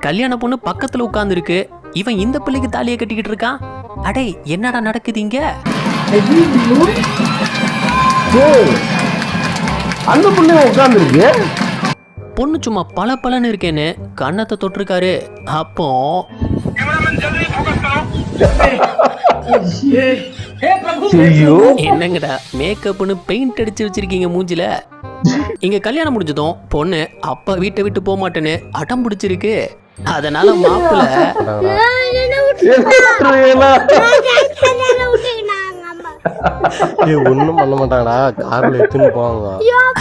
கல்யாண பொண்ணு பக்கத்துல உட்கார்ந்து இருக்கு இவன் இந்த பிள்ளைக்கு தாலியை கட்டிக்கிட்டு இருக்கான் அடே என்னடா நடக்குது இங்க அந்த பிள்ளைங்க உட்காந்துருக்கு பொண்ணு சும்மா பல பலன்னு இருக்கேன்னு கன்னத்தை தொட்டிருக்காரு அப்போ என்னங்கடா மேக்கப்னு பெயிண்ட் அடிச்சு வச்சிருக்கீங்க மூஞ்சில இங்க கல்யாணம் முடிஞ்சதும் பொண்ணு அப்பா வீட்டை விட்டு போக மாட்டேன்னு அடம் பிடிச்சிருக்கு. அதனால மாப்பிள்ள ஒன்றும் பண்ண மாட்டாங்கடா. காரில் எடுத்துன்னு போவாங்க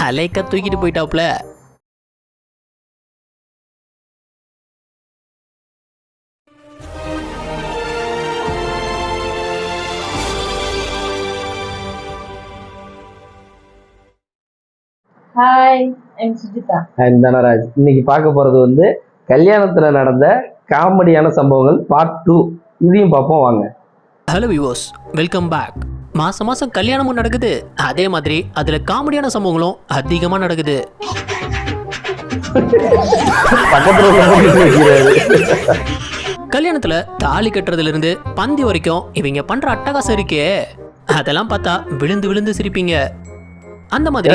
அலைக்க தூக்கிட்டு போயிட்டாப்ல ஹாய் சுஜிதா தனராஜ் இன்னைக்கு பார்க்க போறது வந்து கல்யாணத்துல நடந்த காமெடியான சம்பவங்கள் பார்ட் டூ இதையும் பார்ப்போம் வாங்க. ஹலோ விவோஸ் வெல்கம் பேக் மாசம் மாசம் கல்யாணமும் நடக்குது. அதே மாதிரி அதுல காமெடியான சம்பவங்களும் அதிகமா நடக்குது. பக்கத்துல கல்யாணத்துல தாலி கட்டுறதுல இருந்து பந்தி வரைக்கும் இவங்க பண்ற அட்டகாசம் இருக்கே. அதெல்லாம் பார்த்தா விழுந்து விழுந்து சிரிப்பீங்க. அந்த மாதிரி.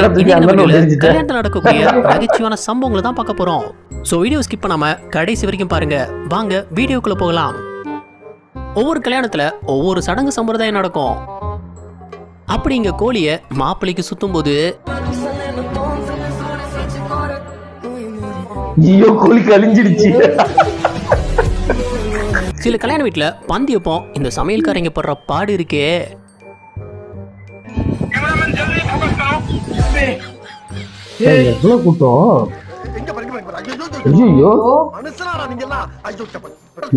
கல்யாணத்துல நடக்கக்கூடிய நகைச்சுவான சம்பவங்களை தான் பார்க்க போறோம். ஸோ வீடியோ ஸ்கிப் பண்ணாம கடைசி வரைக்கும் பாருங்க. வாங்க வீடியோக்குள்ள போகலாம். ஒவ்வொரு கல்யாணத்துல ஒவ்வொரு சடங்கு சம்பிரதாயம் நடக்கும். அப்படி இங்க கோழிய மாப்பிள்ளைக்கு சுத்தும் போது ஐயோ கோழி கழிஞ்சிடுச்சு. சில கல்யாண வீட்டுல பந்தி வைப்போம் இந்த சமையல்காரங்க படுற பாடு இருக்கே. எவ்வளவு கூட்டம்? ஐயோ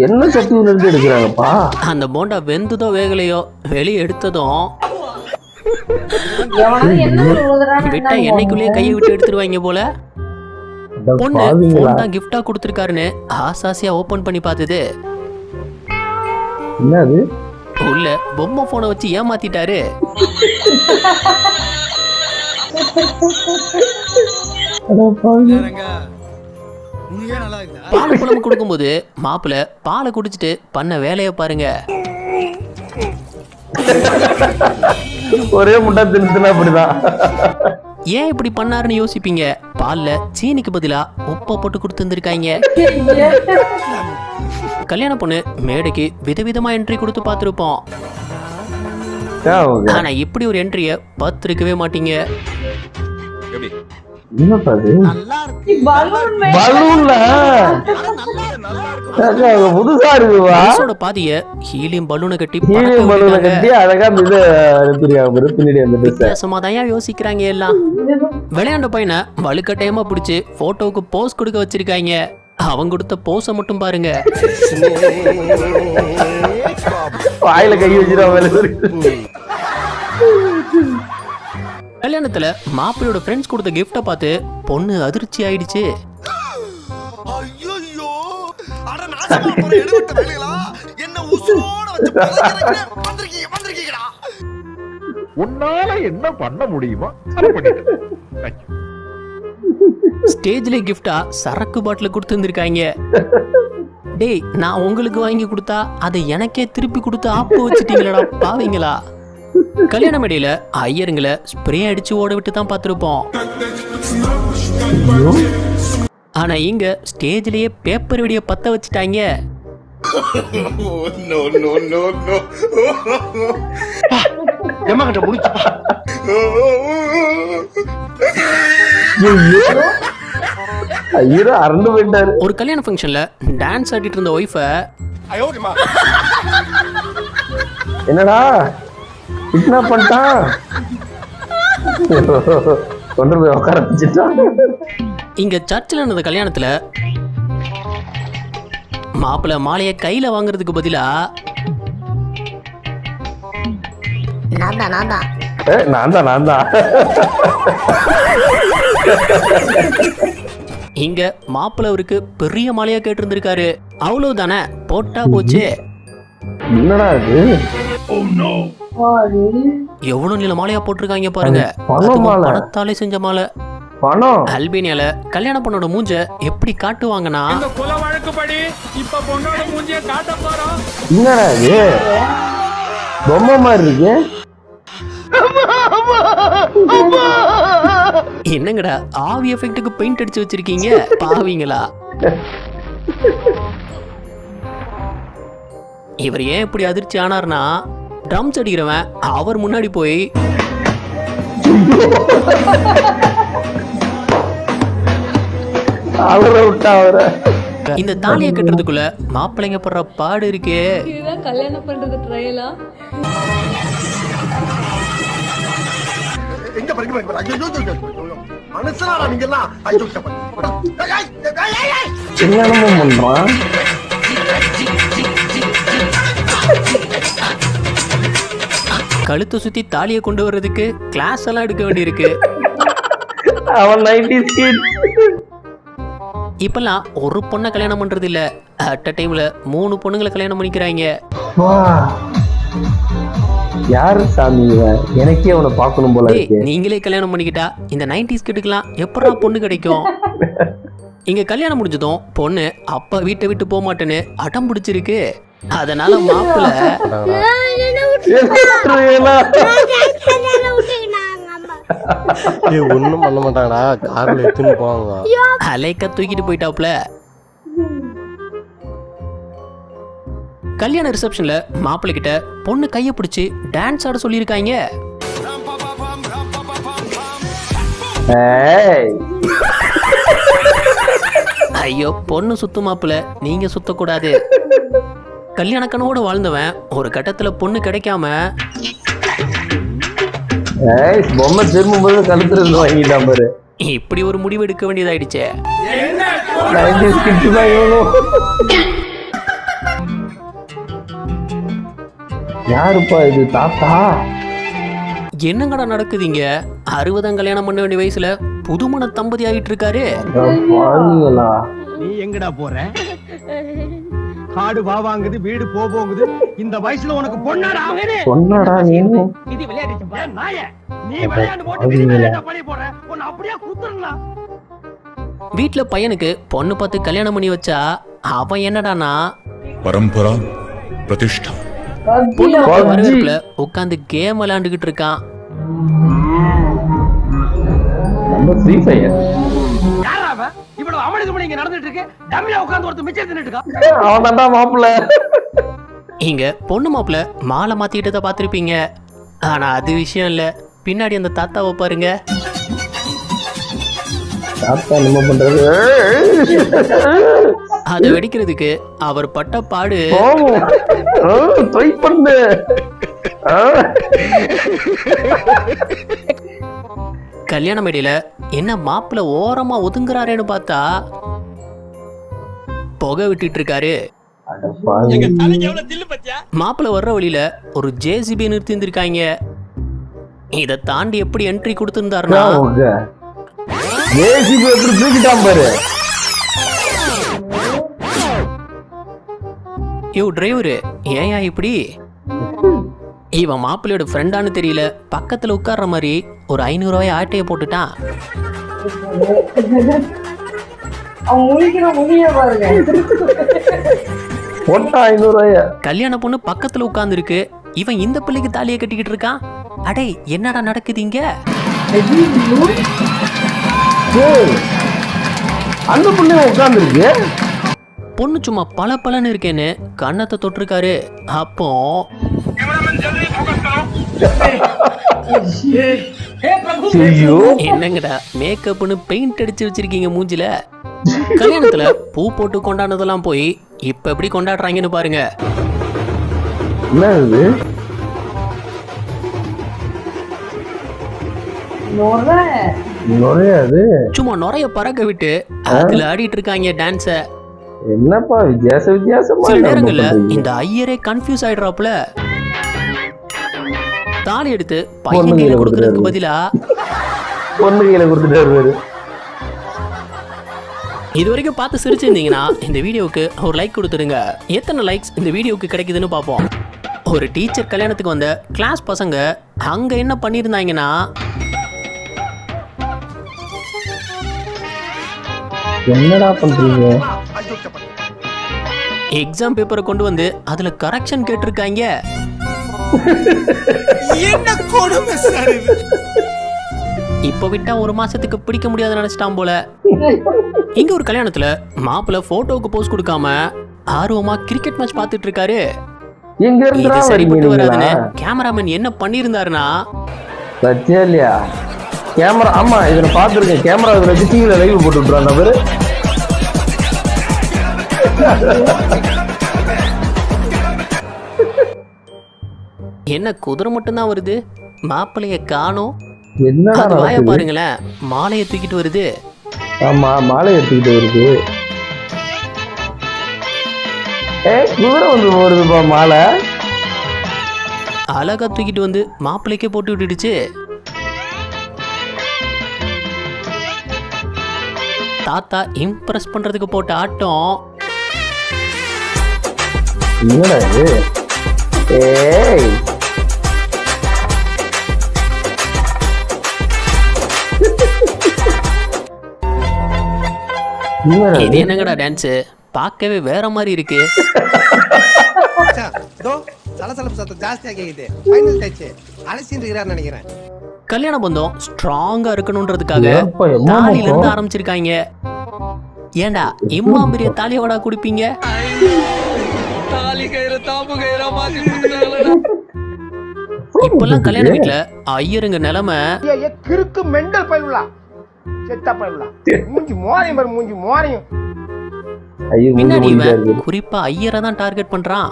என்ன இருந்து எடுக்கிறாங்கப்பா? அந்த போண்டா வெந்துதோ வேகலையோ வெளியே எடுத்ததும் விட்டா எண்ணெய்க்குள்ளேயே கையை விட்டு எடுத்துருவாங்க போல? பொண்ணு போன் தான் கிஃப்டா கொடுத்துருக்காருன்னு ஆசாசியா ஓபன் பண்ணி பார்த்தது. உள்ள பொம்மை போனை வச்சு ஏமாத்திட்டாரு. பால் குழம்பு கொடுக்கும்போது மாப்பிள்ள பாலை குடிச்சிட்டு பண்ண வேலையை பாருங்க. ஒரே முட்டா தின்னுனா அப்படிதான். ஏன் இப்படி பண்ணாருன்னு யோசிப்பீங்க? பால்ல சீனிக்கு பதிலா உப்பை போட்டு கொடுத்துருந்துருக்காங்க கல்யாண பொண்ணு மேடைக்கு விதவிதமா என்ட்ரி கொடுத்து பார்த்துருப்போம். ஆனா இப்படி ஒரு என்ட்ரிய பார்த்துருக்கவே மாட்டீங்க. என்னப்பா அது பலூன் மே- பலூன்ல? புதுசா இருக்குவா மனசோட பாதிய ஹீலியம் பலூனை கட்டி ஹீலியம் பலூனை. கட்டி அழகா இது பின்னாடி வித்தியாசமா தான் யோசிக்கிறாங்க எல்லாம். விளையாண்ட பையனை வலுக்கட்டாயமா பிடிச்சி போட்டோவுக்கு போஸ் கொடுக்க வச்சிருக்காங்க. அவன் கொடுத்த போஸை மட்டும் பாருங்க. வாயில கை வச்சிருவாங்க கல்யாணத்துல மாப்பிள்ளையோட ஃப்ரெண்ட்ஸ் கொடுத்த கிஃப்ட்டை பார்த்து பொண்ணு அதிர்ச்சி ஆயிடுச்சு. உன்னால என்ன பண்ண முடியுமோ ஸ்டேஜ்ல கிஃப்டா சரக்கு பாட்டில் கொடுத்துருந்துருக்காங்க டேய் நான் உங்களுக்கு வாங்கி கொடுத்தா அதை எனக்கே திருப்பி கொடுத்து ஆப்பு வச்சுட்டீங்களடா பாவீங்களா? கல்யாண மேடையில ஐயருங்களை ஸ்ப்ரே அடிச்சு ஓட விட்டு தான் பார்த்துருப்போம் ஆனா இங்க ஸ்டேஜ்லயே பேப்பர் வெடிய பத்த வச்சுட்டாங்க. நோ நோ நோ நோ எம்மா கிட்ட முடிச்சுப்பா ஐயோ. அரண்டு போயிட்டாரு. ஒரு கல்யாண ஃபங்க்ஷன்ல டான்ஸ் ஆடிட்டு இருந்த ஒய்ஃபை என்னடா? என்ன பண்ணிட்டான் கொண்டு போய் உட்கார வச்சுட்டான் இங்க சர்ச்சில் நடந்த கல்யாணத்துல மாப்பிள்ளை மாலையை கையில வாங்குறதுக்கு பதிலா நான் தான் நான் தான் ஏ, நான் தான் நான் தான் இங்க மாப்பிள்ளை அவருக்கு பெரிய மாலையா கேட்டிருந்திருக்காரு. அவ்வளவுதானே? போட்டா போச்சு. என்னடா இது? எவ்வளவு நீள மாலையா போட்டிருக்காங்க பாருங்க. பணத்தாலே செஞ்ச மாலை. பணம். அல்பேனியால கல்யாண பொண்ணோட மூஞ்ச எப்படி காட்டுவாங்கன்னா குல வழக்குப்படி இப்ப பொண்ணோட மூஞ்சிய காட்ட போறோம். என்னடா இது? பொம்மை மாதிரி இருக்கு. என்னங்கடா ஆவி எஃபெக்ட்டுக்கு பெயிண்ட் அடிச்சு வச்சிருக்கீங்க? பாவீங்களா? இவர் ஏன் இப்படி அதிர்ச்சி ஆனார்னா ட்ரம்ஸ் அடிக்கிறவன் அவர் முன்னாடி போய் அவரை விட்டா அவரை. இந்த தாலியை கட்டுறதுக்குள்ள மாப்பிள்ளைங்க படுற பாடு இருக்கே. இதுதான் கல்யாணம் பண்றது ட்ரையலா எங்க பாருங்க பாருங்க. பாருங்க. கழுத்தை சுத்தி தாலியை கொண்டு வர்றதுக்கு கிளாஸ் எல்லாம் எடுக்க வேண்டியிருக்கு. அவன் இப்பெல்லாம் ஒரு பொண்ணை கல்யாணம் பண்றது இல்ல அட் அ டைம்ல மூணு பொண்ணுங்களை கல்யாணம் பண்ணிக்கிறாங்க. யாரு சாமி எனக்கே அவனை பார்க்கணும் போல நீங்களே கல்யாணம் பண்ணிக்கிட்டா இந்த நைன்டிஸ் கிட்டுக்கெல்லாம் எப்படா பொண்ணு கிடைக்கும்? இங்க கல்யாணம் முடிஞ்சதும் பொண்ணு அப்பா வீட்டை விட்டு போக மாட்டேன்னு அடம் பிடிச்சிருக்கு. அதனால மாப்பிள்ள ஏய் ஒண்ணும் பண்ண மாட்டாங்கடா. கார்ல எடுத்துன்னு போவாங்க அலைக்க தூக்கிட்டு போயிட்டாப்ல. கல்யாண ரிசப்ஷன்ல மாப்பிள்ளை கிட்ட பொண்ணு கைய பிடிச்சு டான்ஸ் ஆட சொல்லியிருக்காங்க. ஏய். ஐயோ பொண்ணு சுத்து மாப்பிள்ள நீங்க சுத்தக்கூடாது. கல்யாண கனவோட வாழ்ந்தவன் ஒரு கட்டத்துல பொண்ணு கிடைக்காம பொம்மை திரும்பும்போது கழுத்துல இருந்து வாங்கிட்டான் பாரு. இப்படி ஒரு முடிவு எடுக்க வேண்டியதாயிடுச்சே. யாருப்பா இது தாத்தா? என்னங்கடா நடக்குதுங்க? அறுபதாம் கல்யாணம் பண்ண வேண்டிய வயசுல புதுமண தம்பதி ஆகிட்டு இருக்காரு நீ எங்கடா போற? காடு வாவாங்குது வீடு போகுது இந்த வயசுல உனக்கு பொண்ணாடா? பொண்ணாடா நீ? இது விளையாடுச்சு நீ விளையாண்டு போட்டு நீ அப்படியே குத்துறலாம் வீட்ல பையனுக்கு பொண்ணு பார்த்து கல்யாணம் பண்ணி வச்சா அவன் என்னடானா? பரம்பரா பிரதிஷ்டா. வரவேற்புல உட்காந்து கேம் விளையாண்டுகிட்டு இருக்கான். நம்ம ஃப்ரீ ஃபயர் யாரா அவன் இவ்வளவு அமளிக்கு மணி இங்க நடந்துட்டு இருக்கு. டம்மியா உட்கார்ந்து ஒருத்தர் மிச்சம் தின்னுட்டு இருக்கான் அவன் தான்டா மாப்பிள்ள. இங்க பொண்ணு மாப்பிள்ள மாலை மாத்திக்கிட்டதை பார்த்திருப்பீங்க. ஆனா அது விஷயம் இல்ல. பின்னாடி அந்த தாத்தாவை பாருங்க. அதை வெடிக்கிறதுக்கு அவர் பட்ட பாடு. ட்ரை பண்ணு. ஆ. கல்யாண மேடையில என்ன மாப்பிள்ள ஓரமா ஒதுங்குறாரேன்னு பார்த்தா புகை விட்டுட்டு இருக்காரு. மாப்பிள்ள வர்ற வழியில ஒரு ஜேசிபி நிறுத்தி இருந்திருக்காங்க இதை தாண்டி எப்படி என்ட்ரி கொடுத்திருந்தாருன்னா நான் உங்க JCB எப்படி தூக்கிட்டான் பாரு. யோ டிரைவரு ஏயா இப்படி? இவன் மாப்பிள்ளையோட ஃப்ரெண்டான்னு தெரியல. பக்கத்துல உட்கார்ற மாதிரி ஒரு ஐநூறு ரூபாய் ஆட்டையை போட்டுட்டான் போட்டா கல்யாண பொண்ணு பக்கத்துல உட்கார்ந்துருக்கு. இவன் இந்த பிள்ளைக்கு தாலியை கட்டிக்கிட்டு இருக்கான் அடே என்னடா நடக்குது இங்க? அந்த பிள்ளைய உட்காந்துருக்கு பொண்ணு சும்மா பல பலன்னு இருக்கேன்னு கன்னத்தை தொட்டிருக்காரு. அப்போ ஐயோ. என்னங்கடா மேக்கப்னு பெயிண்ட் அடிச்சு வச்சிருக்கீங்க மூஞ்சில? கல்யாணத்துல பூ போட்டு கொண்டாடுனதெல்லாம் போய் இப்ப எப்படி கொண்டாடுறாங்கன்னு பாருங்க. என்ன இது சும்மா நுரைய பறக்க விட்டு அதுல ஆடிட்டு இருக்காங்க டான்ஸ என்னப்பா வித்தியாச வித்தியாசமா சில நேரங்கள்ல. இந்த ஐயரே கன்ஃபியூஸ் ஆயிடுறாப்புல. தாலி எடுத்து பையன் கையில கொடுக்கறதுக்கு. பதிலா? பொண்ணு கையில கொடுத்துட்டு வருவாரு. இது வரைக்கும் பார்த்து சிரிச்சிருந்தீங்கன்னா இந்த வீடியோவுக்கு ஒரு லைக் கொடுத்துருங்க எத்தனை லைக்ஸ் இந்த வீடியோவுக்கு கிடைக்குதுன்னு பார்ப்போம். ஒரு டீச்சர் கல்யாணத்துக்கு வந்த கிளாஸ் பசங்க அங்க என்ன பண்ணியிருந்தாங்கன்னா என்னடா பண்றீங்க? எக்ஸாம் பேப்பரை கொண்டு வந்து அதுல கரெக்ஷன் கேட்டிருக்காங்க. என்ன கொடுமை சார் இது? இப்ப விட்டா ஒரு மாசத்துக்கு பிடிக்க முடியாதுன்னு நினைச்சிட்டான் போல. இங்க ஒரு கல்யாணத்துல மாப்பிள்ளை போட்டோவுக்கு போஸ் கொடுக்காம ஆர்வமா கிரிக்கெட் மேட்ச் பார்த்துட்டு இருக்காரு எங்க இது வரீங்க சரிப்பட்டு வராதுன்னு கேமராமேன் என்ன பண்ணியிருந்தாருன்னா? சத்தியா இல்லையா? கேமரா ஆமா இதுல பாத்துருக்கேன் கேமரா இதுல வச்சு டிவில லைவ் போட்டு விட்டுறான் பேரு என்ன குதிரை மட்டும்தான் வருது? மாப்பிள்ளைய காணோம். அது வாய பாருங்களேன். மாலையை தூக்கிட்டு வருது. ஆமா மாலை எடுத்துக்கிட்டு வருது. ஏ குதிரை வந்து போடுதுப்பா மாலை. அழகா தூக்கிட்டு வந்து மாப்பிள்ளைக்கே போட்டு விட்டுடுச்சு. தாத்தா இம்ப்ரெஸ் பண்றதுக்கு போட்ட ஆட்டம். என்னடா ஏய் இது? என்னங்கடா டான்ஸ் பார்க்கவே வேற மாதிரி இருக்கு. சலசலப்பு சத்தம் ஜாஸ்தியா கேக்குது. ஃபைனல் டச் அலசின்னு இருக்கிறான்னு நினைக்கிறேன். கல்யாண பந்தம் ஸ்ட்ராங்கா இருக்கணும்ன்றதுக்காக தாலில இருந்து? ஆரம்பிச்சிருக்காங்க ஏண்டா இம்மா பெரிய தாலியோட குடிப்பீங்க தாலி கயிறு தாம்பு கயிறா மாத்தி கொடுத்தாங்களே இப்பெல்லாம் கல்யாண வீட்டுல ஐயருங்க நிலைமை கிறுக்கு மெண்டல் பயிலுலா செத்தா பயிலுலா மூஞ்சி மோரையும் பாரு மூஞ்சி மோரையும். ஐயோ மூஞ்சி பின்னாடி மூஞ்சியா இவன் இருக்கு. குறிப்பா ஐயரை தான் டார்கெட் பண்றான்.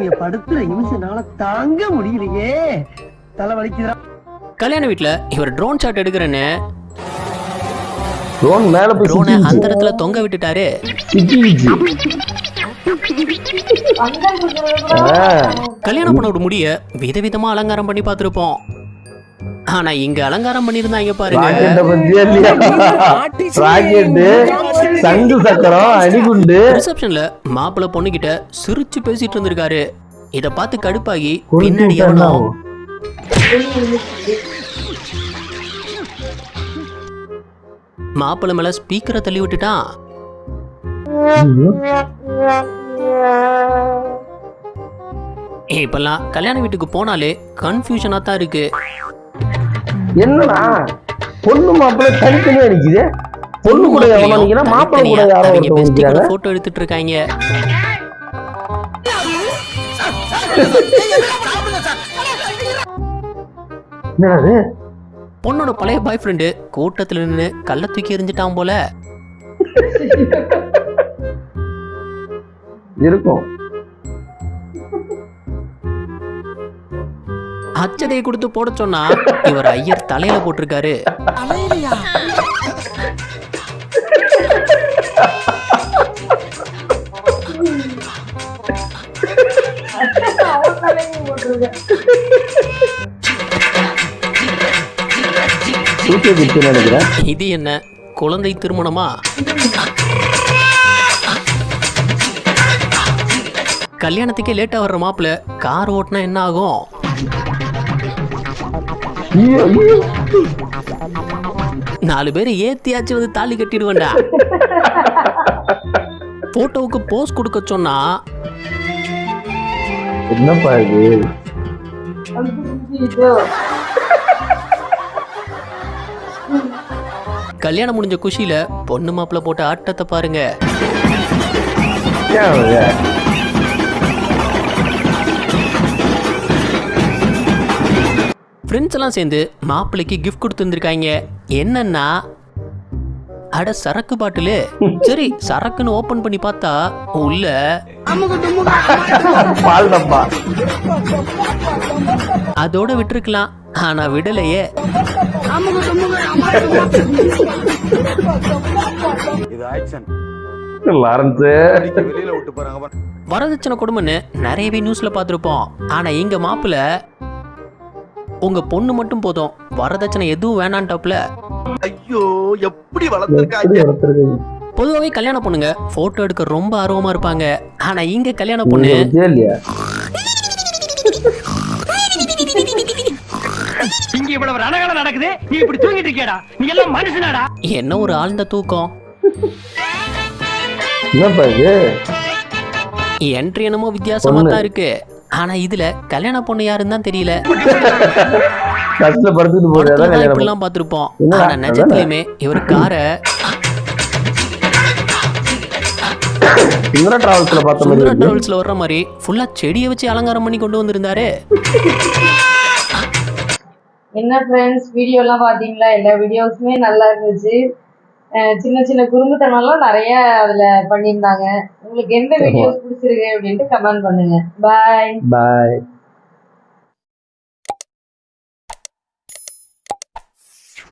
நீங்க படுத்துற நிமிஷம்னால தாங்க முடியலையே. தலை வலிக்குதுடா. கல்யாண வீட்டுல இவர் ட்ரோன் ஷாட் எடுக்கிறேன்னு. ட்ரோன் மேல போய் ட்ரோனை. அந்த இடத்துல தொங்க விட்டுட்டாரு. கல்யாணம் பண்ணோட முடிய விதவிதமா அலங்காரம் பண்ணி பார்த்திருப்போம். ஆனா இங்க அலங்காரம் பண்ணிருந்தாங்க பாருங்க. சங்கு சக்கரம் அணிகுண்டு. ரிசப்ஷன்ல மாப்பிள்ளை பொண்ணுகிட்ட சிரிச்சு பேசிட்டு இருந்திருக்காரு. இத பார்த்து கடுப்பாகி பின்னாடி ஆகும்? மாப்பிள்ளை மேல ஸ்பீக்கரை தள்ளி விட்டுட்டான் இப்பெல்லாம் கல்யாண வீட்டுக்கு போனாலே கன்ஃபியூஷனா தான் இருக்கு. என்னடா? பொண்ணு மாப்பிள்ளை தனித்தனியா நிக்குது. பொண்ணு கூட எவனோ நிக்கிறா மாப்பிள்ளை கூட யாரோ ஒருத்தவங்க போட்டோ எடுத்துட்டு இருக்காங்க என்னடா இது? பொண்ணோட பழைய பாய் ஃப்ரெண்டு கூட்டத்துல நின்று கள்ள தூக்கி எறிஞ்சிட்டான் போல. இருக்கும். அச்சதையை கொடுத்து போட சொன்னா இவர் ஐயர் தலையில போட்டிருக்காரு. இது என்ன குழந்தை திருமணமா? கல்யாணத்துக்கே லேட்டா வர்ற மாப்பிள்ள கார் ஓட்டினா என்ன ஆகும். நாலு பேர் ஏத்தியாச்சும் வந்து தாலி கட்டிடுவேண்டா போட்டோவுக்கு போஸ் கொடுக்க சொன்னா என்னப்பா இது? கல்யாணம் முடிஞ்ச குஷியில பொண்ணு மாப்பிள்ள போட்ட ஆட்டத்தை பாருங்க. ஃப்ரெண்ட்ஸ் எல்லாம் சேர்ந்து மாப்பிள்ளைக்கு கிஃப்ட் கொடுத்துருந்துருக்காங்க என்னன்னா அட சரக்கு பாட்டிலு. சரி சரக்குன்னு ஓபன் பண்ணி பார்த்தா உள்ள அதோட விட்டுருக்கலாம். ஆனா விடலையே. லாரன்ஸ். வரதட்சணை கொடுமைன்னு நிறையவே நியூஸ்ல பார்த்துருப்போம். ஆனா இங்க மாப்பிள்ள உங்க பொண்ணு மட்டும் போதும். வரதட்சணை எதுவும் வேணான்டாப்ல ஐயோ எப்படி எப்படி வளர்த்துருக்காங்க? பொதுவாகவே கல்யாண பொண்ணுங்க போட்டோ எடுக்க ரொம்ப ஆர்வமா இருப்பாங்க. ஆனா இங்க கல்யாண பொண்ணு இங்க இவ்வளவு ரணகலம் நடக்குது. நீ இப்படி தூங்கிட்டு இருக்கியாடா? நீ எல்லாம் மனுஷனாடா? என்ன ஒரு ஆழ்ந்த தூக்கம். என்ட்ரி என்னமோ வித்தியாசமா தான் இருக்கு. ஆனா இதுல கல்யாண பொண்ணு யாருன்னு தான் தெரியல. பஸ்ல படுத்துட்டு போறது படத்துல அதான் தான் கல்யாணம் இப்படிலாம் பார்த்திருப்போம். என்னடா, ஆனா நிஜத்துலயுமே இவர் காரை சுந்தரா டிராவல்ஸ்ல பார்த்த மாதிரி சுந்தரா இருக்கு. டிராவல்ஸ்ல வர்ற மாதிரி ஃபுல்லா செடியை வச்சு அலங்காரம் பண்ணி கொண்டு வந்திருந்தாரு. என்ன ஃப்ரெண்ட்ஸ் வீடியோலாம் பார்த்தீங்களா? எல்லா வீடியோஸுமே நல்லா இருந்துச்சு. சின்ன சின்ன குறும்புத்தனம்லாம் நிறைய அதில் பண்ணியிருந்தாங்க. உங்களுக்கு எந்த வீடியோஸ் பிடிச்சிருக்கு அப்படின்ட்டு கமெண்ட் பண்ணுங்க. பாய் பாய்